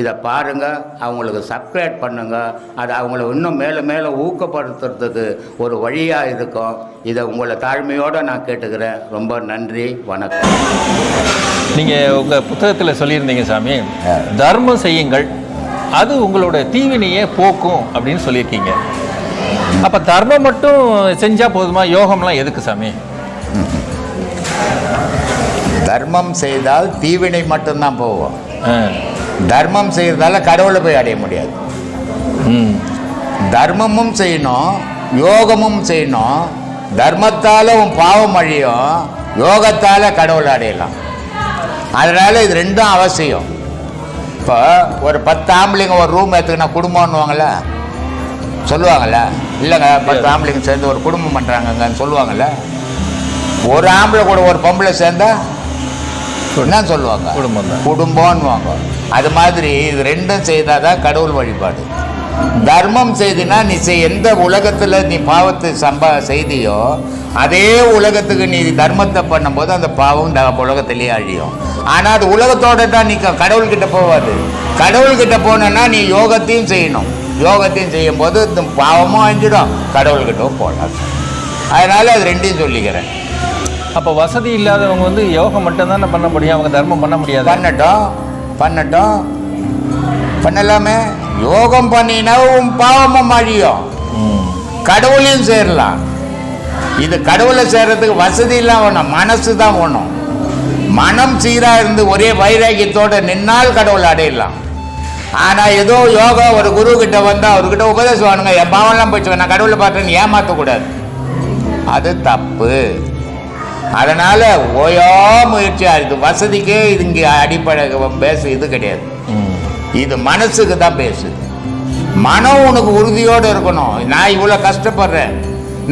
இதை பாருங்க அவங்களுக்கு சப்ஸ்கிரைப் பண்ணுங்க. அது அவங்கள இன்னும் மேலே மேலே ஊக்கப்படுத்துறதுக்கு ஒரு வழியாக இருக்கும். இதை உங்களை தாழ்மையோடு நான் கேட்டுக்கிறேன். ரொம்ப நன்றி வணக்கம். நீங்கள் உங்கள் புத்தகத்தில் சொல்லியிருந்தீங்க சாமி தர்மம் செய்யுங்கள் அது உங்களோட தீவினையே போக்கும் அப்படின்னு சொல்லியிருக்கீங்க. அப்போ தர்மம் மட்டும் செஞ்சால் போதுமா? யோகம்லாம் எதுக்கு சாமி? தர்மம் செய்தால் தீவினை மட்டும்தான் போவோம். தர்மம் செய்யறதால கடவுளை போய் அடைய முடியாது. தர்மமும் செய்யணும் யோகமும் செய்யணும். தர்மத்தால் உன் பாவம் அழியும் யோகத்தால் கடவுளை அடையலாம். அதனால் இது ரெண்டும் அவசியம். இப்போ ஒரு பத்து ஆம்பளைங்க ஒரு ரூம் எடுத்துக்கினா குடும்பம்னுவாங்கள்ல சொல்லுவாங்கள்ல இல்லைங்க பத்து ஆம்பளைங்க சேர்ந்து ஒரு குடும்பம் பண்ணுறாங்கங்கன்னு சொல்லுவாங்கள்ல ஒரு ஆம்பளை கூட ஒரு பொம்பளை சேர்ந்தா என்ன சொல்லுவாங்க. குடும்பம் தான். குடும்பம்னுவாங்க அது மாதிரி இது ரெண்டும் செய்தாதான் கடவுள் வழிபாடு. தர்மம் செய்தினா நீ செய் எந்த உலகத்தில் நீ பாவத்தை சம்பா செய்தியோ அதே உலகத்துக்கு நீ தர்மத்தை பண்ணும்போது அந்த பாவம் உலகத்திலேயே அழியும். ஆனால் அது உலகத்தோட தான் நீ கடவுள்கிட்ட போவாது. கடவுள்கிட்ட போனேன்னா நீ யோகத்தையும் செய்யணும். யோகத்தையும் செய்யும் போது இந்த பாவமும் அழிஞ்சிடும். கடவுள்கிட்டவும் போகலாம் அதனால அது ரெண்டையும் சொல்லிக்கிறேன். அப்போ வசதி இல்லாதவங்க வந்து யோகம் மட்டும்தானே பண்ண முடியும்? அவங்க தர்மம் பண்ண முடியாது. பண்ணட்டும் பண்ணட்டும் பண்ணலாமே. யோகம் பண்ணினா உன் பாவமும் அழியும். கடவுளையும் சேரலாம். இது கடவுளை சேர்றதுக்கு வசதி இல்லாம வேணும். மனசு தான் வேணும். மனம் சீராக இருந்து ஒரே வைராக்கியத்தோடு நின்னால் கடவுளை அடையலாம். ஆனால் ஏதோ யோகா ஒரு குரு கிட்ட வந்தால் அவர்கிட்ட உபதேசம் வானுங்க என் பாவம்லாம் போயிடுச்சு நான் கடவுளை பார்த்தேன்னு ஏமாற்றக்கூடாது அது தப்பு. அதனால ஓயா முயற்சியா இது வசதிக்கே இது இங்கே அடிப்படை பேசு இது கிடையாது. இது மனசுக்கு தான் பேசுது மனம் உனக்கு உறுதியோடு இருக்கணும். நான் இவ்வளோ கஷ்டப்படுறேன்.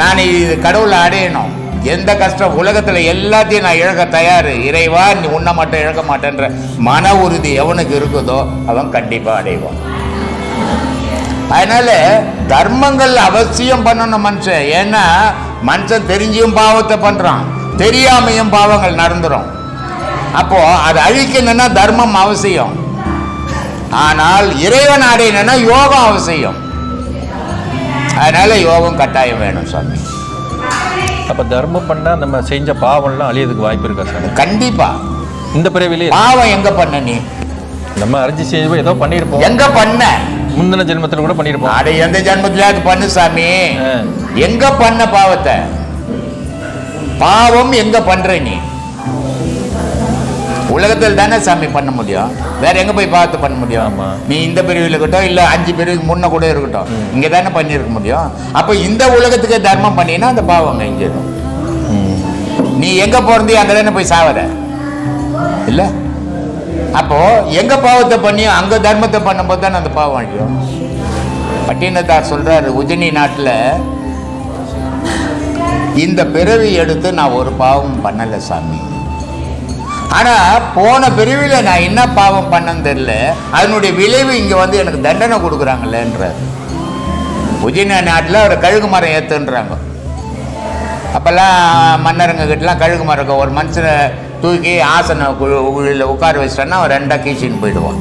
நான் இது கடவுளை அடையணும். எந்த கஷ்டம்? உலகத்தில் எல்லாத்தையும் நான் இழக்க தயார். இறைவா நீ உன்னை மட்டும் இழக்க மாட்டேன்ற மன உறுதி எவனுக்கு இருக்குதோ அவன் கண்டிப்பாக அடைவான். அதனால தர்மங்கள் அவசியம் பண்ணணும் மனுஷன். ஏன்னா மனுஷன் தெரிஞ்சியும் பாவத்தை பண்றான். தெரியாமையும் பாவங்கள் நடந்துரும். அப்போ அதை அழிக்கணும்னா தர்மம் அவசியம். ஆனால் இறைவன் அடையணும்னா யோகம் அவசியம். அதனால யோகம் கட்டாயம் வேணும் சாமி. அப்போ தர்மம் பண்ணால் நம்ம செஞ்ச பாவம்லாம் அழியதுக்கு வாய்ப்பு இருக்கா சாமி? கண்டிப்பா. இந்த பிறவிலே பாவம் எங்க பண்ண நீ? நம்ம அறிஞ்சு செஞ்சு ஏதோ பண்ணியிருப்போம். எங்க பண்ண? முந்தின ஜென்மத்தில் கூட பண்ணியிருப்போம். அட எந்த ஜென்மத்திலாவது பண்ணு சாமி. எங்க பண்ண பாவத்தை? பாவம் எங்க பண்ற நீ? உலகத்தில் தானே சாமி பண்ண முடியும். வேற எங்க போய் பாவத்தை பண்ண முடியும். நீ இந்த பிரிவில் இருக்கட்டும் இல்ல அஞ்சு பிரிவுக்கு முன்ன கூட இருக்கட்டும் இங்க தானே பண்ணியிருக்க முடியும்? அப்ப இந்த உலகத்துக்கு தர்மம் பண்ணினா அந்த பாவம் எங்கிடும் ம். நீ எங்க பிறந்தி அங்க தானே போய் சாவற? இல்ல. அப்போ எங்க பாவத்தை பண்ணியோ அங்க தர்மத்தை பண்ணும்போது தானே அந்த பாவம் அழியும்? பட்டினத்தார் சொல்றாரு உஜினி நாட்டுல இந்த பிறவி எடுத்து நான் ஒரு பாவம் பண்ணலை சாமி. ஆனால் போன பிரிவில் நான் என்ன பாவம் பண்ணேன்னு தெரியல. அதனுடைய விளைவு இங்கே வந்து எனக்கு தண்டனை கொடுக்குறாங்களேன்றார். உஜினி நாட்டில் ஒரு கழுகு மரம் ஏற்றுன்றாங்க அப்போல்லாம் மன்னருங்க கிட்டலாம் கழுகு மரம் ஒரு மனுஷனை தூக்கி ஆசனை குழியில் உட்கார வச்சிட்டோன்னா அவன் ரெண்டாக கீச்சின்னு போயிடுவான்.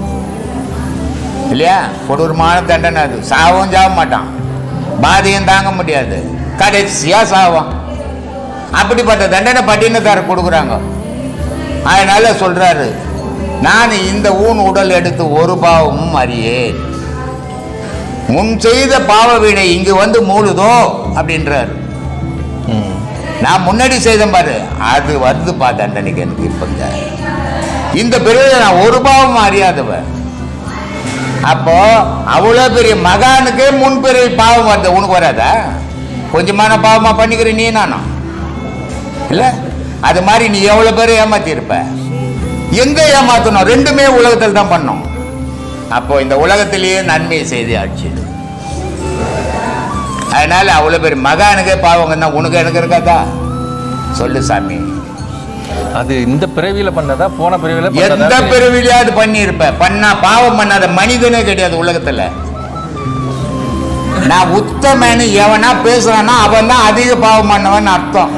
இல்லையா? கொடூரமான தண்டனை அது. சாவும் சாக மாட்டான். பாதியும் தாங்க முடியாது. கடைசியாக சாவான். அப்படிப்பட்ட தண்டனை பட்டினத்தார் கொடுக்குறாங்க. அதனால சொல்றாரு நான் இந்த ஊன் உடல் எடுத்து ஒரு பாவமும் அறியேன். முன் செய்த பாவ வீணை இங்கு வந்து மூழுதோ அப்படின்றாரு. ம். நான் முன்னாடி செய்தேன் பாரு அது வருதுப்பா தண்டனைக்கு எனக்கு இப்பங்க இந்த பிறகு நான் ஒரு பாவம் அறியாதவன். அப்போ அவ்வளோ பெரிய மகானுக்கே முன்பிறவி பாவம் வருது. உனக்கு வராதா? கொஞ்சமான பாவமாக பண்ணிக்கிறேன் நீ நானும். இல்ல? அது மாதிரி நீ எவ்வளவு பேர் ஏமாத்தி இருப்ப எங்க ஏமாத்தணும்? ரெண்டுமே உலகத்தில் தான் பண்ணோம். அப்போ இந்த உலகத்திலேயே நன்மையை செய்து ஆட்சி அதனால அவ்வளவு பேர் மகானுக்கே பாவம் தான் உனக்கு எனக்கு இருக்காதா? சொல்லு சாமி. அது இந்த பிறவியில பண்ணதா? போன பிறவியில எந்த பிறவிலையாவது பண்ணியிருப்ப. பண்ணா பாவம் பண்ணாத மனிதனே கிடையாது உலகத்துல. நான் உத்தமன்னு எவனா பேசுறானோ அவன் தான் அதிக பாவம் பண்ணவன் அர்த்தம்.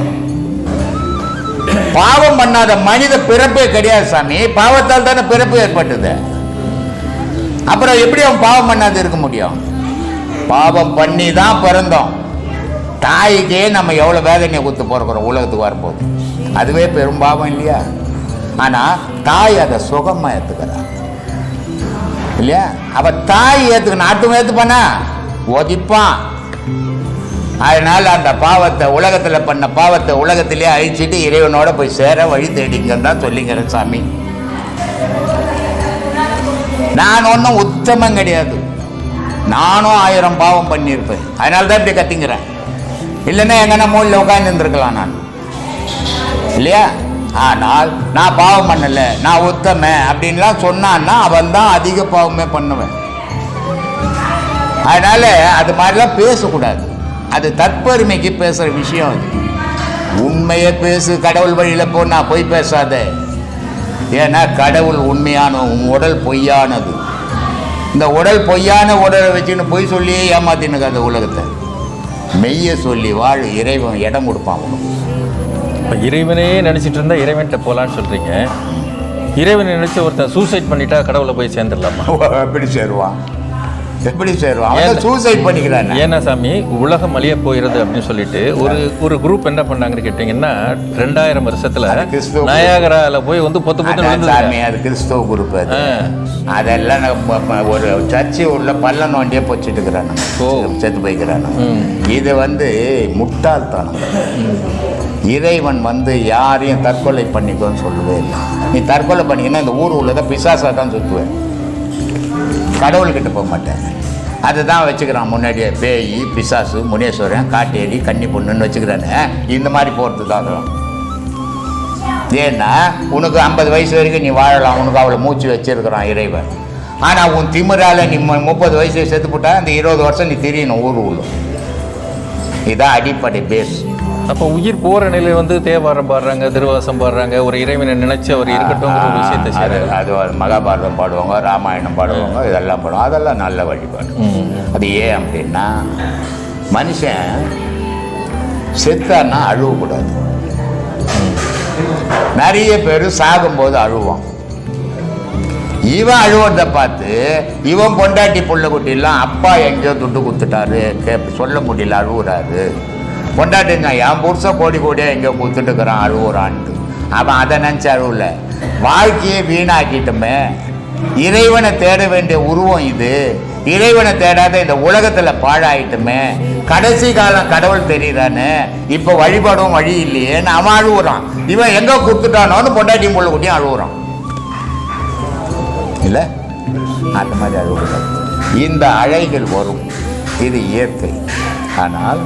பாவம் பண்ணாத மனித பிறப்பே கிடையாது சாமி. பாவத்தால் தானே பிறப்பு ஏற்பட்டது. அப்புறம் எப்படி அவன் பாவம் பண்ணாது இருக்க முடியும்? பாவம் பண்ணி தான் பிறந்தோம். தாய்க்கே நம்ம எவ்வளோ வேதனையை கொடுத்து பிறக்கிறோம் உலகத்துக்கு வரும்போது அதுவே பெரும் பாவம் இல்லையா? ஆனால் தாய் அதை சுகமாக ஏற்றுக்கிறான் இல்லையா? அவ தாய் ஏற்றுக்கணும் நாட்டும் ஏற்றுப்பானா ஒதிப்பான் அதனால அந்த பாவத்தை உலகத்தில் பண்ண பாவத்தை உலகத்திலே அழிச்சிட்டு இறைவனோட போய் சேர வழி தேடிங்கன்னு தான் சொல்லிங்கிற சாமி. நான் ஒன்றும் உத்தமம் கிடையாது. நானும் ஆயிரம் பாவம் பண்ணியிருப்பேன். அதனால தான் இப்படி கத்திங்கிறேன் இல்லைன்னா எங்கன்னா மூலில் உட்காந்து இருந்திருக்கலாம் நான். இல்லையா? ஆனால் நான் பாவம் பண்ணல நான் உத்தம அப்படின்லாம் சொன்னான்னா அவன் தான் அதிக பாவமே பண்ணுவேன். அதனால அது மாதிரிலாம் பேசக்கூடாது. அது தற்பெருமைக்கு பேசுகிற விஷயம் அது. உண்மையை பேசு கடவுள் வழியில் போனா பொய் பேசாத. ஏன்னா கடவுள் உண்மையான உன் உடல் பொய்யானது. இந்த உடல் பொய்யான உடலை வச்சுன்னு பொய் சொல்லியே ஏமாத்தினுக்கு அந்த உலகத்தை. மெய்ய சொல்லி வாழ் இறைவன் இடம் கொடுப்பான் உனக்கு. இப்ப இறைவனையே நினைச்சிட்டு இருந்தா இறைவன்கிட்ட போலான்னு சொல்றீங்க. இறைவனை நினைச்சு ஒருத்தன் சூசைட் பண்ணிட்டா கடவுளை போய் சேர்ந்துடலாமா? எப்படி சேருவான். எப்படி அவன் ஏன்? சூசைட் பண்ணிக்கிறான். ஏன்னா சாமி உலகம் அழிய போகிறது அப்படின்னு சொல்லிட்டு ஒரு ஒரு குரூப் என்ன பண்ணாங்கன்னு கேட்டீங்கன்னா ரெண்டாயிரம் வருஷத்துல நயாகரால போய் வந்து பொத்து பொத்து சாமி அது கிறிஸ்தவ குரூப் அது. அதெல்லாம் ஒரு சர்ச்சு உள்ள பள்ள நோண்டியே போச்சுட்டு இருக்கிறான். செத்து போய்க்கிறான். இது வந்து முட்டாள்தனம். இறைவன் வந்து யாரையும் தற்கொலை பண்ணிக்கோன்னு சொல்லவே இல்லை. நீ தற்கொலை பண்ணிக்கினா இந்த ஊர் உள்ளதை பிசாசா தான் சுற்றுவேன் கடவுள்கிட்ட போக மாட்டேன். அதுதான் வச்சுக்கிறான் முன்னாடியே. பேய் பிசாசு முனேஸ்வரன் காட்டேரி கன்னி பொண்ணுன்னு வச்சுக்கிறானே. இந்த மாதிரி போகிறது தான் ஏன்னா உனக்கு ஐம்பது வயசு வரைக்கும் நீ வாழலாம். உனக்கு அவ்வளோ மூச்சு வச்சிருக்கிறான் இறைவன். ஆனால் உன் திமிரால் நீ முப்பது வயசு செத்து போட்டால் அந்த இருபது வருஷம் நீ தெரியணும் ஊர் உள்ள. இதுதான் அடிப்படை பேஸ் அப்போ உயிர் போற நிலையில வந்து தேவாரம் பாடுறாங்க திருவாசம் பாடுறாங்க ஒரு இறைவனை நினைச்சு அவர் இருக்கட்டும் ஒரு விஷயத்தை அது மகாபாரதம் பாடுவாங்க ராமாயணம் பாடுவாங்க இதெல்லாம் பாடுவாங்க. அதெல்லாம் நல்ல வழிபாடு. அது ஏன் அப்படின்னா மனுஷன் செத்தான்னா அழுவக்கூடாது. நிறைய பேர் சாகும்போது அழுவான். இவன் அழுவறத பார்த்து இவன் பொண்டாட்டி புள்ள குட்டிலாம் அப்பா எங்கேயோ துட்டு கொடுத்துட்டாரு கே சொல்ல முடியல அழுவுறாரு. பொண்டாட்டிங்க என் புருஷன் கோடி கோடியாக எங்கே கொடுத்துட்டு இருக்கிறான் அழுவுறான்ட்டு. அவன் அதை நினச்சி அழுவல வாழ்க்கையை வீணாக்கிட்டுமே. இறைவனை தேட வேண்டிய உருவம் இது. இறைவனை தேடாத இந்த உலகத்தில் பாழாயிட்டுமே. கடைசி காலம் கடவுள் தெரியுறானே இப்போ வழிபாடும் வழி இல்லையேன்னு அவன் அழுவுறான். இவன் எங்கே கொடுத்துட்டானோன்னு பொண்டாட்டி முள்ள கூட்டியும் அழுவுறான். இல்லை? அந்த மாதிரி அழுகக்கூடாது இந்த அழைகள் வரும். இது இயற்கை. ஆனால்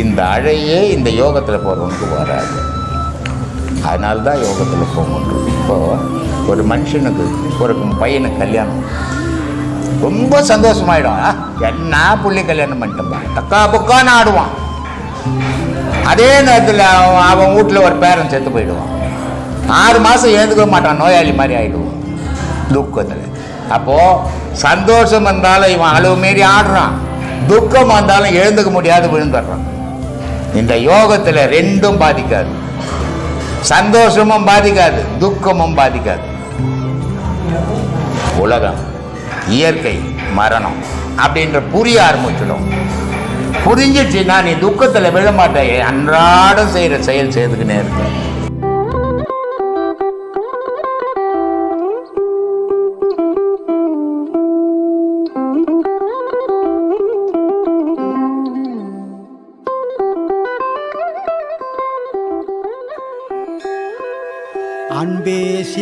இந்த அழையே இந்த யோகத்தில் போகிறவனுக்கு வராது. அதனால்தான் யோகத்தில் போகணும் இப்போது ஒரு மனுஷனுக்கு ஒரு பையனுக்கு கல்யாணம். ரொம்ப சந்தோஷமாயிடும். என்ன புள்ளி கல்யாணம் பண்ணிட்டோம் தக்கா புக்கான்னு ஆடுவான். அதே நேரத்தில் அவன் அவன் வீட்டில் ஒரு பேரன் செத்து போயிடுவான். ஆறு மாதம் ஏந்துக்க மாட்டான். நோயாளி மாதிரி ஆகிடுவான் துக்கத்தில். அப்போது சந்தோஷம் வந்தாலும் இவன் அளவு மீறி ஆடுறான். துக்கம் வந்தாலும் எழுந்துக்க முடியாது விழுந்துடுறான். இந்த யோகத்தில் ரெண்டும் பாதிக்காது. சந்தோஷமும் பாதிக்காது துக்கமும் பாதிக்காது. உலகம் இயற்கை மரணம் அப்படின்ற புரிய ஆரம்பிச்சிடும். புரிஞ்சிச்சுன்னா நீ துக்கத்தில் விழமாட்டே அன்றாடம் செய்கிற செயல் செய்துக்கினே இருக்க.